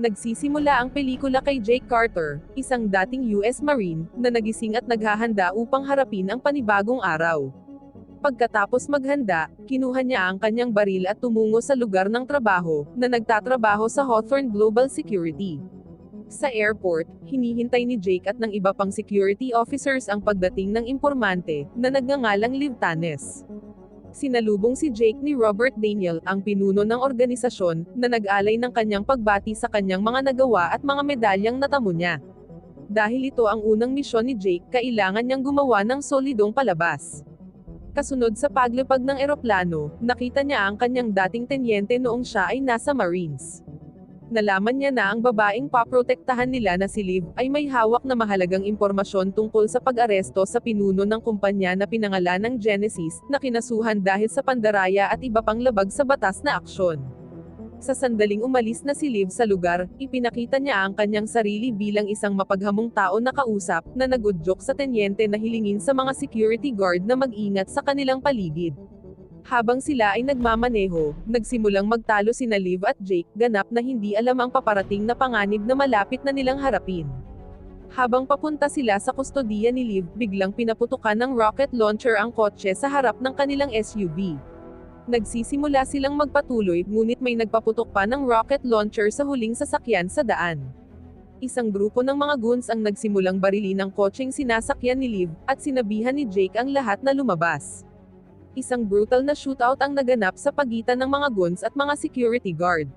Nagsisimula ang pelikula kay Jake Carter, isang dating US Marine, na nagising at naghahanda upang harapin ang panibagong araw. Pagkatapos maghanda, kinuha niya ang kanyang baril at tumungo sa lugar ng trabaho, na nagtatrabaho sa Hawthorne Global Security. Sa airport, hinihintay ni Jake at ng iba pang security officers ang pagdating ng impormante, na nagngangalang Liv Tanes. Sinalubong si Jake ni Robert Daniel, ang pinuno ng organisasyon, na nag-alay ng kanyang pagbati sa kanyang mga nagawa at mga medalyang natamo niya. Dahil ito ang unang misyon ni Jake, kailangan niyang gumawa ng solidong palabas. Kasunod sa paglipag ng eroplano, nakita niya ang kanyang dating tenyente noong siya ay nasa Marines. Nalaman niya na ang babaeng paprotektahan nila na si Liv ay may hawak na mahalagang impormasyon tungkol sa pag-aresto sa pinuno ng kumpanya na pinangalan ng Genesis, na kinasuhan dahil sa pandaraya at iba pang labag sa batas na aksyon. Sa sandaling umalis na si Liv sa lugar, ipinakita niya ang kanyang sarili bilang isang mapaghamong tao na kausap, na nagudyok sa tenyente na hilingin sa mga security guard na mag-ingat sa kanilang paligid. Habang sila ay nagmamaneho, nagsimulang magtalo sina Liv at Jake, ganap na hindi alam ang paparating na panganib na malapit na nilang harapin. Habang papunta sila sa kustodiya ni Liv, biglang pinaputukan ng rocket launcher ang kotse sa harap ng kanilang SUV. Nagsisimula silang magpatuloy, ngunit may nagpaputok pa ng rocket launcher sa huling sasakyan sa daan. Isang grupo ng mga goons ang nagsimulang barilin ang kotseng sinasakyan ni Liv, at sinabihan ni Jake ang lahat na lumabas. Isang brutal na shootout ang naganap sa pagitan ng mga guns at mga security guard.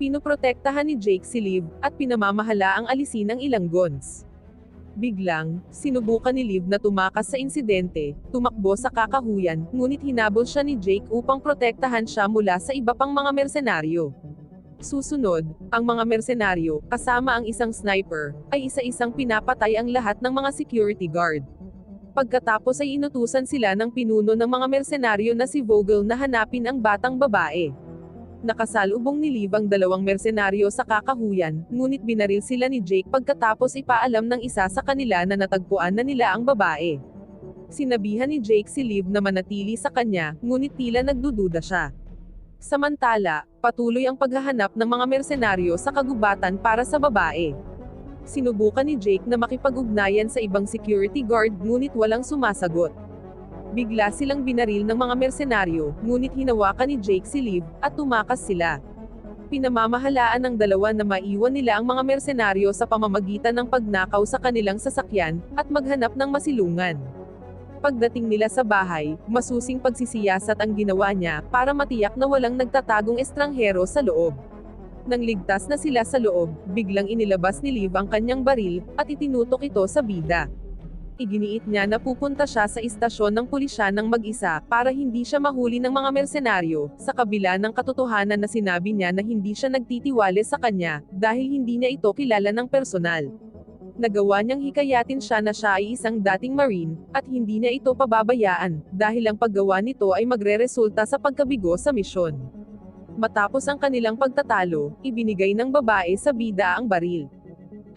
Pinoprotektahan ni Jake si Liv, at pinamamahala ang alisin ng ilang guns. Biglang, sinubukan ni Liv na tumakas sa insidente, tumakbo sa kakahuyan, ngunit hinabol siya ni Jake upang protektahan siya mula sa iba pang mga mersenaryo. Susunod, ang mga mersenaryo, kasama ang isang sniper, ay isa-isang pinapatay ang lahat ng mga security guard. Pagkatapos ay inutusan sila ng pinuno ng mga mersenaryo na si Vogel na hanapin ang batang babae. Nakasalubong ni Liv ang dalawang mersenaryo sa kakahuyan, ngunit binaril sila ni Jake pagkatapos ipaalam ng isa sa kanila na natagpuan na nila ang babae. Sinabihan ni Jake si Liv na manatili sa kanya, ngunit tila nagdududa siya. Samantala, patuloy ang paghahanap ng mga mersenaryo sa kagubatan para sa babae. Sinubukan ni Jake na makipag-ugnayan sa ibang security guard ngunit walang sumasagot. Bigla silang binaril ng mga mersenaryo, ngunit hinawakan ni Jake si Liv, at tumakas sila. Pinamamahalaan ng dalawa na maiwan nila ang mga mersenaryo sa pamamagitan ng pagnakaw sa kanilang sasakyan, at maghanap ng masilungan. Pagdating nila sa bahay, masusing pagsisiyasat ang ginawa niya, para matiyak na walang nagtatagong estranghero sa loob. Nang ligtas na sila sa loob, biglang inilabas ni Liv ang kanyang baril, at itinutok ito sa bida. Iginiit niya na pupunta siya sa istasyon ng pulisya ng mag-isa, para hindi siya mahuli ng mga mersenaryo, sa kabila ng katotohanan na sinabi niya na hindi siya nagtitiwale sa kanya, dahil hindi niya ito kilala ng personal. Nagawa niyang hikayatin siya na siya ay isang dating marine, at hindi niya ito pababayaan, dahil ang paggawa nito ay magre-resulta sa pagkabigo sa misyon. Matapos ang kanilang pagtatalo, ibinigay ng babae sa bida ang baril.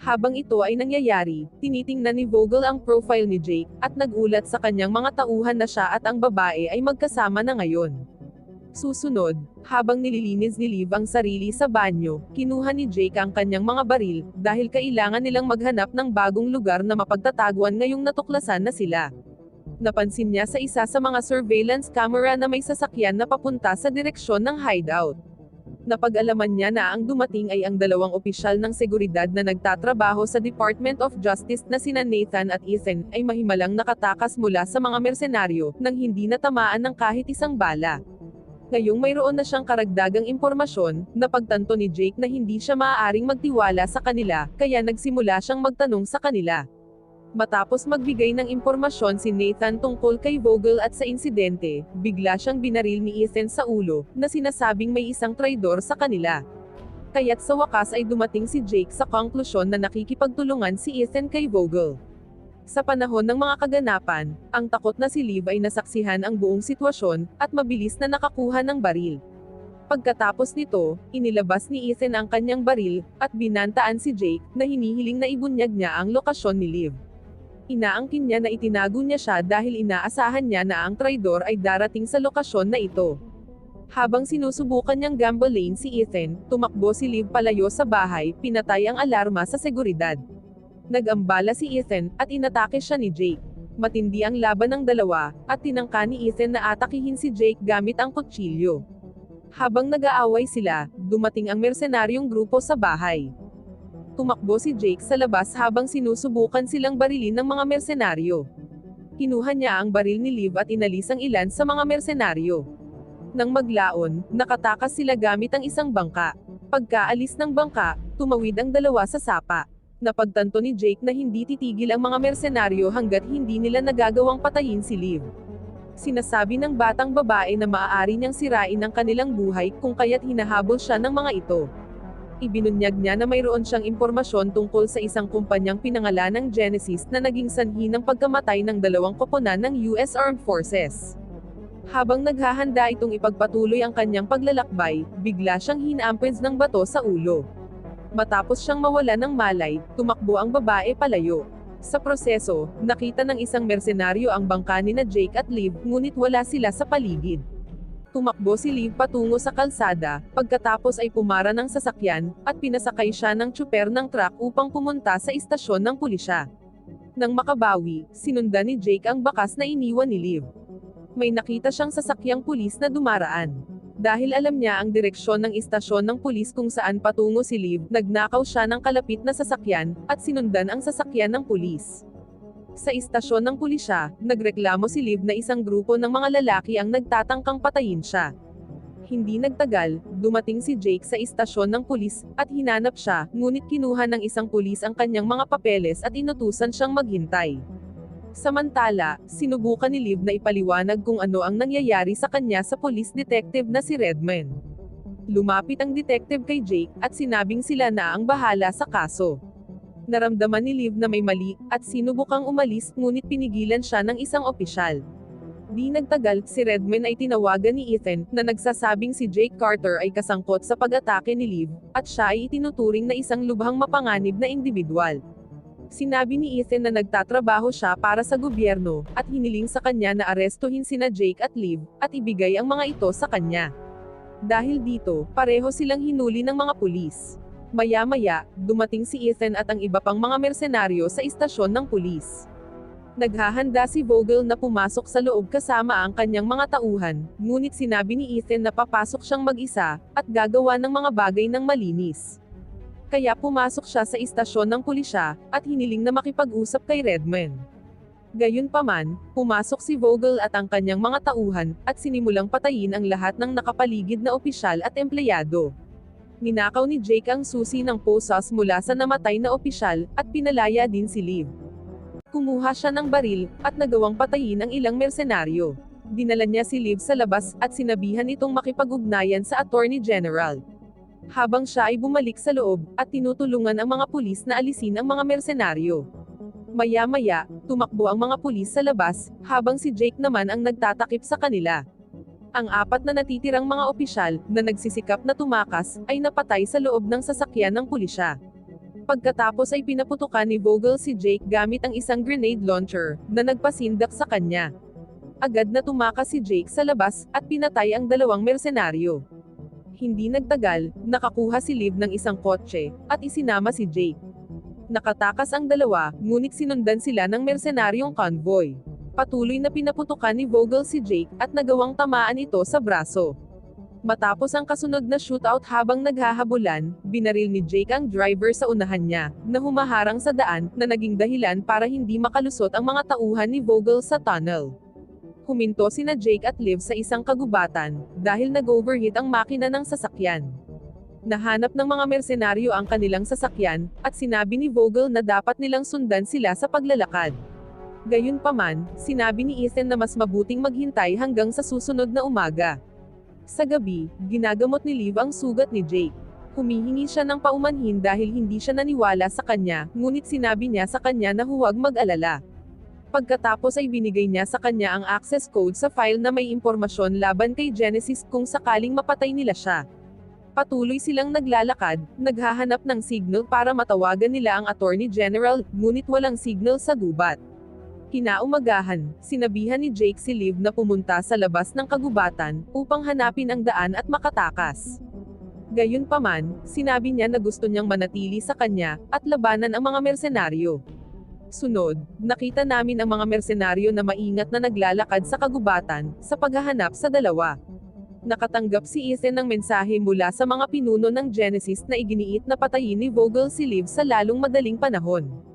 Habang ito ay nangyayari, tinitingnan ni Vogel ang profile ni Jake, at nagulat sa kanyang mga tauhan na siya at ang babae ay magkasama na ngayon. Susunod, habang nililinis ni Liv ang sarili sa banyo, kinuha ni Jake ang kanyang mga baril, dahil kailangan nilang maghanap ng bagong lugar na mapagtataguan ngayong natuklasan na sila. Napansin niya sa isa sa mga surveillance camera na may sasakyan na papunta sa direksyon ng hideout. Napag-alaman niya na ang dumating ay ang dalawang opisyal ng seguridad na nagtatrabaho sa Department of Justice na sina Nathan at Ethan, ay mahimalang nakatakas mula sa mga mersenaryo, nang hindi natamaan ng kahit isang bala. Ngayong mayroon na siyang karagdagang impormasyon, napagtanto ni Jake na hindi siya maaaring magtiwala sa kanila, kaya nagsimula siyang magtanong sa kanila. Matapos magbigay ng impormasyon si Nathan tungkol kay Vogel at sa insidente, bigla siyang binaril ni Ethan sa ulo, na sinasabing may isang traidor sa kanila. Kaya't sa wakas ay dumating si Jake sa konklusyon na nakikipagtulungan si Ethan kay Vogel. Sa panahon ng mga kaganapan, ang takot na si Liv ay nasaksihan ang buong sitwasyon, at mabilis na nakakuha ng baril. Pagkatapos nito, inilabas ni Ethan ang kanyang baril, at binantaan si Jake, na hinihiling na ibunyag niya ang lokasyon ni Liv. Inaangkin niya na itinago niya siya dahil inaasahan niya na ang traidor ay darating sa lokasyon na ito. Habang sinusubukan niyang gambolain si Ethan, tumakbo si Liv palayo sa bahay, pinatay ang alarma sa seguridad. Nagambala si Ethan, at inatake siya ni Jake. Matindi ang laban ng dalawa, at tinangka ni Ethan na atakihin si Jake gamit ang kutsilyo. Habang nag-aaway sila, dumating ang mersenaryong grupo sa bahay. Tumakbo si Jake sa labas habang sinusubukan silang barilin ng mga mersenaryo. Kinuha niya ang baril ni Liv at inalis ang ilan sa mga mersenaryo. Nang maglaon, nakatakas sila gamit ang isang bangka. Pagkaalis ng bangka, tumawid ang dalawa sa sapa. Napagtanto ni Jake na hindi titigil ang mga mersenaryo hanggat hindi nila nagagawang patayin si Liv. Sinasabi ng batang babae na maaari niyang sirain ang kanilang buhay kung kaya't hinahabol siya ng mga ito. Ibinunyag niya na mayroon siyang impormasyon tungkol sa isang kumpanyang pinangalan ng Genesis na naging sanhi ng pagkamatay ng dalawang koponan ng US Armed Forces. Habang naghahanda itong ipagpatuloy ang kanyang paglalakbay, bigla siyang hinampens ng bato sa ulo. Matapos siyang mawala ng malay, tumakbo ang babae palayo. Sa proseso, nakita ng isang mersenaryo ang bangka ni na Jake at Liv, ngunit wala sila sa paligid. Tumakbo si Liv patungo sa kalsada, pagkatapos ay pumara ng sasakyan, at pinasakay siya ng tsuper ng truck upang pumunta sa istasyon ng pulisya. Nang makabawi, sinundan ni Jake ang bakas na iniwan ni Liv may nakita siyang sasakyang pulis na dumaraan. Dahil alam niya ang direksyon ng istasyon ng pulis kung saan patungo si Liv, nagnakaw siya ng kalapit na sasakyan, at sinundan ang sasakyan ng pulis. Sa istasyon ng pulisya, nagreklamo si Liv na isang grupo ng mga lalaki ang nagtatangkang patayin siya. Hindi nagtagal, dumating si Jake sa istasyon ng pulis, at hinanap siya, ngunit kinuha ng isang pulis ang kanyang mga papeles at inutusan siyang maghintay. Samantala, sinubukan ni Liv na ipaliwanag kung ano ang nangyayari sa kanya sa police detective na si Redman. Lumapit ang detective kay Jake, at sinabing sila na ang bahala sa kaso. Naramdaman ni Liv na may mali, at sinubukang umalis, ngunit pinigilan siya ng isang opisyal. Di nagtagal, si Redman ay tinawagan ni Ethan, na nagsasabing si Jake Carter ay kasangkot sa pag-atake ni Liv, at siya ay itinuturing na isang lubhang mapanganib na individual. Sinabi ni Ethan na nagtatrabaho siya para sa gobyerno, at hiniling sa kanya na arestuhin sina Jake at Liv, at ibigay ang mga ito sa kanya. Dahil dito, pareho silang hinuli ng mga pulis. Maya-maya, dumating si Ethan at ang iba pang mga mersenaryo sa istasyon ng pulis. Naghahanda si Vogel na pumasok sa loob kasama ang kanyang mga tauhan, ngunit sinabi ni Ethan na papasok siyang mag-isa, at gagawa ng mga bagay ng malinis. Kaya pumasok siya sa istasyon ng pulisya, at hiniling na makipag-usap kay Redman. Gayunpaman, pumasok si Vogel at ang kanyang mga tauhan, at sinimulang patayin ang lahat ng nakapaligid na opisyal at empleyado. Ninakaw ni Jake ang susi ng posas mula sa namatay na opisyal, at pinalaya din si Liv. Kumuha siya ng baril, at nagawang patayin ang ilang mersenaryo. Dinala niya si Liv sa labas, at sinabihan itong makipag-ugnayan sa Attorney General habang siya ay bumalik sa loob, at tinutulungan ang mga pulis na alisin ang mga mersenaryo. Maya-maya, tumakbo ang mga pulis sa labas, habang si Jake naman ang nagtatakip sa kanila. Ang apat na natitirang mga opisyal, na nagsisikap na tumakas, ay napatay sa loob ng sasakyan ng pulisya. Pagkatapos ay pinaputukan ni Vogel si Jake gamit ang isang grenade launcher, na nagpasindak sa kanya. Agad na tumakas si Jake sa labas, at pinatay ang dalawang mersenaryo. Hindi nagtagal, nakakuha si Liv ng isang kotse, at isinama si Jake. Nakatakas ang dalawa, ngunit sinundan sila ng mersenaryong convoy. Patuloy na pinaputukan ni Vogel si Jake, at nagawang tamaan ito sa braso. Matapos ang kasunod na shootout habang naghahabulan, binaril ni Jake ang driver sa unahan niya, na humaharang sa daan, na naging dahilan para hindi makalusot ang mga tauhan ni Vogel sa tunnel huminto sina Jake at Liv sa isang kagubatan, dahil nag-overheat ang makina ng sasakyan. Nahanap ng mga mersenaryo ang kanilang sasakyan, at sinabi ni Vogel na dapat nilang sundan sila sa paglalakad. Gayunpaman, sinabi ni Ethan na mas mabuting maghintay hanggang sa susunod na umaga. Sa gabi, ginagamot ni Liv ang sugat ni Jake. Humihingi siya ng paumanhin dahil hindi siya naniwala sa kanya, ngunit sinabi niya sa kanya na huwag mag-alala. Pagkatapos ay binigay niya sa kanya ang access code sa file na may impormasyon laban kay Genesis kung sakaling mapatay nila siya. Patuloy silang naglalakad, naghahanap ng signal para matawagan nila ang Attorney General, ngunit walang signal sa gubat. Kinaumagahan, sinabihan ni Jake si Liv na pumunta sa labas ng kagubatan, upang hanapin ang daan at makatakas. Gayunpaman, sinabi niya na gusto niyang manatili sa kanya, at labanan ang mga mersenaryo. Sunod, nakita namin ang mga mersenaryo na maingat na naglalakad sa kagubatan, sa paghahanap sa dalawa. Nakatanggap si Ethan ng mensahe mula sa mga pinuno ng Genesis na iginiit na patayin ni Vogel si Liv sa lalong madaling panahon.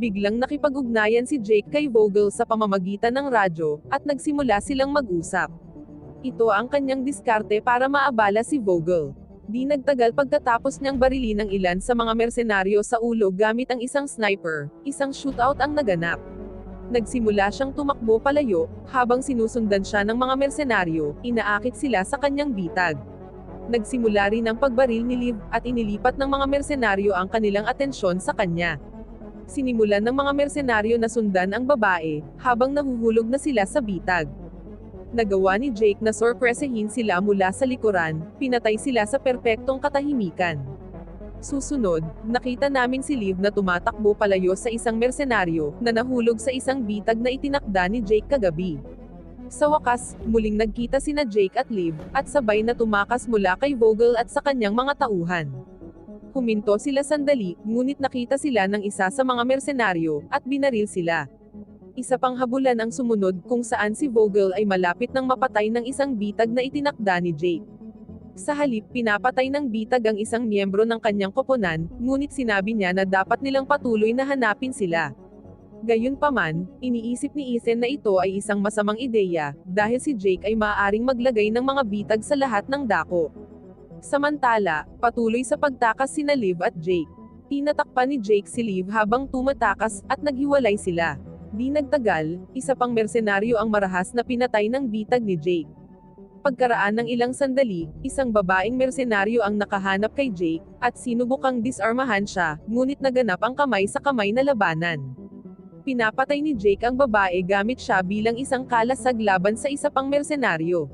Biglang nakipag-ugnayan si Jake kay Vogel sa pamamagitan ng radyo, at nagsimula silang mag-usap. Ito ang kanyang diskarte para maabala si Vogel. Di nagtagal pagkatapos niyang barilin ng ilan sa mga mersenaryo sa ulo gamit ang isang sniper, isang shootout ang naganap. Nagsimula siyang tumakbo palayo, habang sinusundan siya ng mga mersenaryo, inaakit sila sa kanyang bitag. Nagsimula rin ang pagbaril ni Liv, at inilipat ng mga mersenaryo ang kanilang atensyon sa kanya. Sinimulan ng mga mersenaryo na sundan ang babae, habang nahuhulog na sila sa bitag. Nagawa ni Jake na sorpresahin sila mula sa likuran, pinatay sila sa perpektong katahimikan. Susunod, nakita namin si Liv na tumatakbo palayo sa isang mersenaryo, na nahulog sa isang bitag na itinakda ni Jake kagabi. Sa wakas, muling nagkita sina Jake at Liv, at sabay na tumakas mula kay Vogel at sa kanyang mga tauhan. Huminto sila sandali, ngunit nakita sila ng isa sa mga mersenaryo, at binaril sila. Isa pang habulan ang sumunod kung saan si Vogel ay malapit ng mapatay ng isang bitag na itinakda ni Jake. Sa halip, pinapatay ng bitag ang isang miyembro ng kanyang koponan, ngunit sinabi niya na dapat nilang patuloy na hanapin sila. Gayunpaman, iniisip ni Ethan na ito ay isang masamang ideya, dahil si Jake ay maaaring maglagay ng mga bitag sa lahat ng dako. Samantala, patuloy sa pagtakas sina Liv at Jake. Tinatakpan ni Jake si Liv habang tumatakas, at naghiwalay sila. Di nagtagal, isa pang mersenaryo ang marahas na pinatay ng bitag ni Jake. Pagkaraan ng ilang sandali, isang babaeng mersenaryo ang nakahanap kay Jake, at sinubukang disarmahan siya, ngunit naganap ang kamay sa kamay na labanan. Pinapatay ni Jake ang babae gamit siya bilang isang kalasag laban sa isa pang mersenaryo.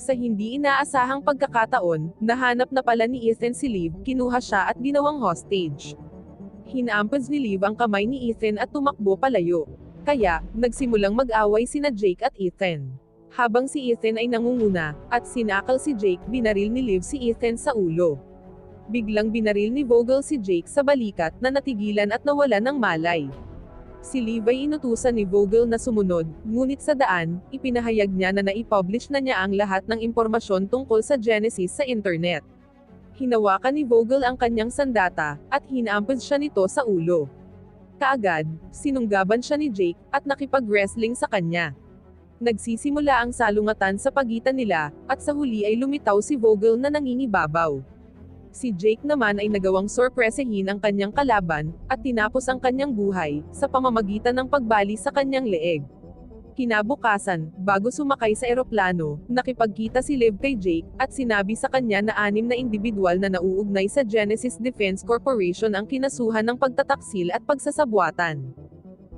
Sa hindi inaasahang pagkakataon, nahanap na pala ni Ethan si Liv, kinuha siya at ginawang hostage. Hinampaz ni Liv ang kamay ni Ethan at tumakbo palayo. Kaya, nagsimulang mag-away sina Jake at Ethan. Habang si Ethan ay nangunguna, at sinakal si Jake, binaril ni Liv si Ethan sa ulo. Biglang binaril ni Vogel si Jake sa balikat na natigilan at nawala ng malay. Si ay inutusan ni Vogel na sumunod, ngunit sa daan, ipinahayag niya na naipublish na niya ang lahat ng impormasyon tungkol sa Genesis sa internet. Hinawakan ni Vogel ang kanyang sandata, at hinampad siya nito sa ulo. Kaagad, sinunggaban siya ni Jake, at nakipag-wrestling sa kanya. Nagsisimula ang salungatan sa pagitan nila, at sa huli ay lumitaw si Vogel na nangingibabaw. Si Jake naman ay nagawang sorpresahin ang kanyang kalaban, at tinapos ang kanyang buhay, sa pamamagitan ng pagbali sa kanyang leeg. Kinabukasan, bago sumakay sa eroplano, nakipagkita si Liv kay Jake, at sinabi sa kanya na anim na individual na nauugnay sa Genesis Defense Corporation ang kinasuhan ng pagtataksil at pagsasabwatan.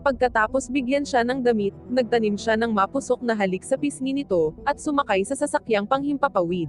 Pagkatapos bigyan siya ng damit, nagtanim siya ng mapusok na halik sa pisngi nito, at sumakay sa sasakyang panghimpapawid.